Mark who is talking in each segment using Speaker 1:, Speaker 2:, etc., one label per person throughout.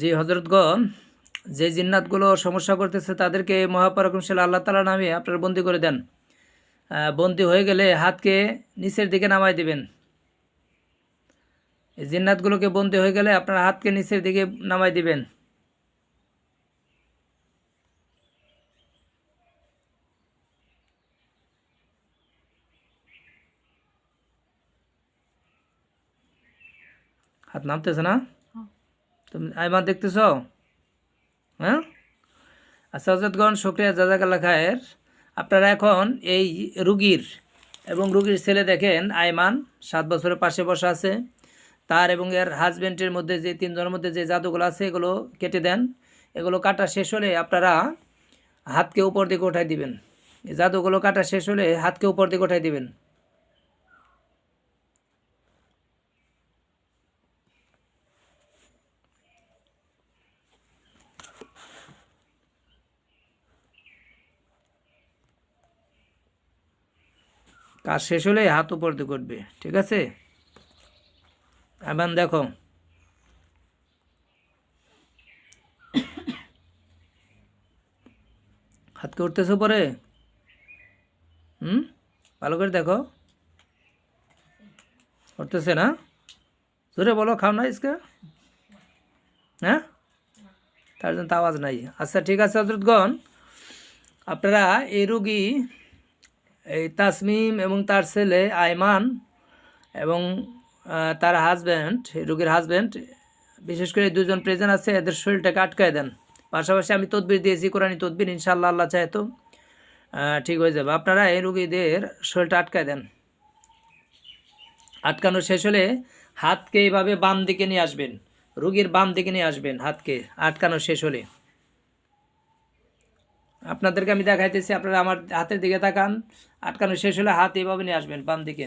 Speaker 1: যে হজরতগণ যে জিন্নাতগুলো সমস্যা করতেছে তাদেরকে মহাপরাক্রমশালী আল্লাহ তালা নামে আপনারা বন্দি করে দেন। বন্দি হয়ে গেলে হাতকে নিচের দিকে নামাই দিবেন। এই জিন্নাতগুলোকে বন্দি হয়ে গেলে আপনার হাতকে নিচের দিকে নামাই দিবেন। হাত নামতেছে না? তুমি আইমান দেখতেছ? হ্যাঁ? আচ্ছা হজরতগণ শুক্রিয়া জাজাকাল্লা খায়ের, আপনারা এখন এই রুগীর এবং রুগীর ছেলে দেখেন, আইমান সাত বছরের পাশে বসা আছে। তার এবং এর হাজব্যান্ডের মধ্যে যে তিনজনের মধ্যে যে জাদুগুলো আছে, এগুলো কেটে দেন। এগুলো কাটা শেষ হলে আপনারা হাতকে উপর দিকে উঠাই দিবেন। জাদুগুলো কাটা শেষ হলে হাতকে উপর দিকে উঠাই দিবেন। কাজ শেষ হলে হাত উপর দিয়ে উঠবে ঠিক আছে? এবার দেখো। হাতকে উঠতেছে পরে? হুম? ভালো করে দেখো। উঠতেছে না? জোরে বলো, খাও না ইসকে হ্যাঁ? তার জন্য তো আওয়াজ নাই। আচ্ছা ঠিক আছে, হজরতগণ। আপনারা এই রুগী এই তাসমিম এবং তার ছেলে আয়মান এবং তার হাজব্যান্ড রুগীর হাজব্যান্ড বিশেষ করে দুজন প্রেজেন্ট আছে, এদের শরীরটাকে আটকায় দেন। পাশাপাশি আমি তদবির দিয়েছি কোরআনী তদবির ইনশাল্লাহ আল্লাহ চায় তো। ঠিক হয়ে যাবে। আপনারা এই রুগীদের শরীরটা আটকায় দেন। আটকানো শেষ হলে হাতকে এইভাবে বাম দিকে নিয়ে আসবেন। রুগীর বাম দিকে নিয়ে আসবেন হাতকে, আটকানো শেষ হলে। আপনাদেরকে আমি দেখাইতেছি, আপনারা আমার হাতের দিকে তাকান। আটকানো শেষ হলে হাত এভাবে নিয়ে আসবেন, বাম দিকে।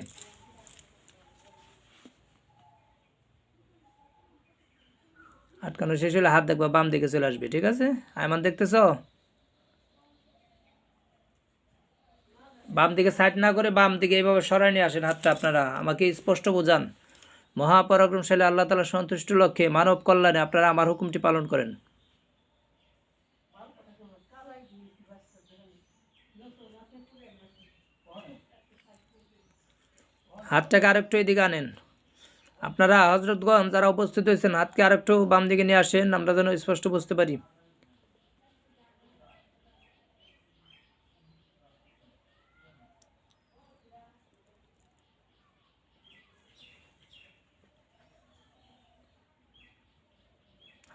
Speaker 1: আটকানো শেষ হলে হাত দেখবা, বাম দিকে চলে আসবে, ঠিক আছে? আয়মান, দেখতেছ? বাম দিকে সাইড না করে বাম দিকে এইভাবে সরাই নিয়ে আসেন হাতটা আপনারা। আমাকে স্পষ্ট বোঝান। মহাপরাক্রমশালী আল্লাহ তালা সন্তুষ্ট লক্ষ্যে মানব কল্যাণে আপনারা আমার হুকুমটি পালন করেন। হাতটাকে আরেকটু এদিকে আনেন। আপনারা হজরতগঞ্জ যারা উপস্থিত হয়েছেন, হাতকে আরেকটু বাম দিকে নিয়ে আসেন, আমরা যেন স্পষ্ট বুঝতে পারি।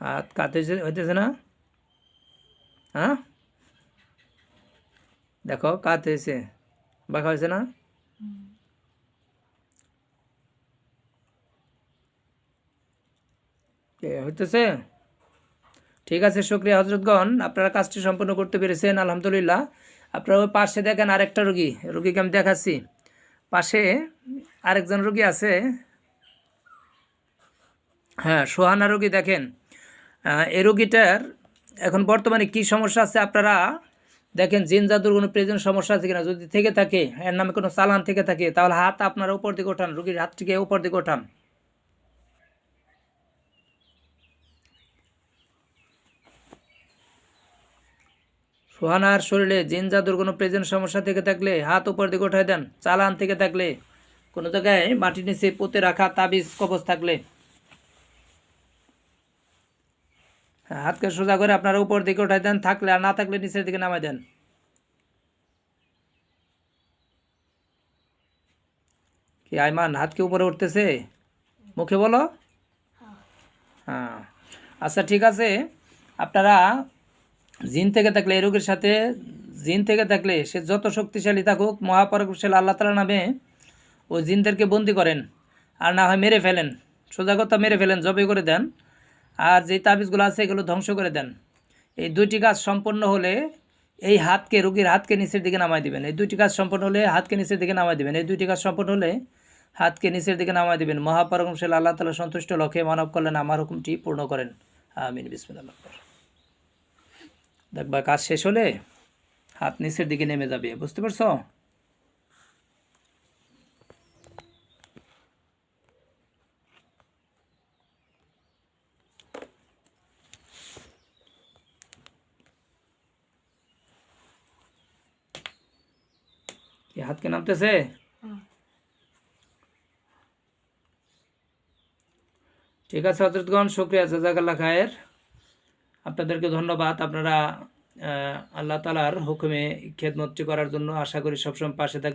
Speaker 1: হাত কাতে হইতেছে না? হ্যাঁ? দেখো কাত হয়েছে বাঁকা হয়েছে না? কে হইতেছে? ঠিক আছে শুক্রিয়া হজরতগণ, আপনারা কাজটি সম্পন্ন করতে পেরেছেন, আলহামদুলিল্লাহ। আপনারা ওই পাশে দেখেন আরেকটা রুগী, রুগীকে আমি দেখাচ্ছি। পাশে আরেকজন রুগী আছে। হ্যাঁ সোহানা রুগী দেখেন। এই রুগীটার এখন বর্তমানে কি সমস্যা আছে আপনারা দেখেন, জিন জাদুর কোনো প্রেজেন্ট সমস্যা আছে কিনা? যদি থেকে থাকে, এর নামে কোনো চালান থেকে থাকে, তাহলে হাত আপনারা উপর দিকে ওঠান, রুগীর হাতটিকে উপর দিকে ওঠান। সোহানার শরীরে জিন জাদুর কোনো প্রেজেন্ট সমস্যা থেকে থাকলে হাত উপর দিকে উঠাই দেন চালান থেকে থাকলে। কোনো জায়গায় মাটির নিচে পুঁতে রাখা তাবিজ কবজ থাকলে। হ্যাঁ, হাতকে সোজা করে আপনারা উপর দিকে উঠাই দেন থাকলে আর না থাকলে নিচের দিকে নামাই দেন। কি আইমান হাতকে উপরে উঠতেছে? মুখে বলো। হ্যাঁ। আচ্ছা ঠিক আছে। আপনারা জিন থেকে থাকলে এই রোগের সাথে, জিন থেকে থাকলে সে যত শক্তিশালী থাকুক, মহাপরাক্রমশালী আল্লাহ তালা নামে ওই জিনদেরকে বন্দি করেন আর না হয় মেরে ফেলেন। সোজা কথা, মেরে ফেলেন, জবে করে দেন। আর যে তাবিজগুলো আছে, এগুলো ধ্বংস করে দেন। এই দুইটি কাজ সম্পন্ন হলে এই হাতকে, রোগীর হাতকে নিচের দিকে নামাই দিবেন। এই দুইটি কাজ সম্পন্ন হলে হাতকে নিচের দিকে নামাই দিবেন। এই দুইটি কাজ সম্পন্ন হলে হাতকে নিচের দিকে নামাই দিবেন। মহাপরাক্রমশালী আল্লাহ তালা সন্তুষ্ট লক্ষ্যে মানব কল্যাণ আমার হুকুমটি পূর্ণ করেন। আমিন। বিসমিল্লাহ देखा क्ष शेष हम हाथ नीचे दिखे नेमे जा बुझते हाथ के नामते
Speaker 2: से
Speaker 1: ठीक है हजरतगण शुक्रिया जजाकल्ला खैर আপনাদেরকে ধন্যবাদ। আপনারা আল্লাহ তালার হুকুমে খেদমত্রী করার জন্য আশা করি সবসময় পাশে থাকবেন।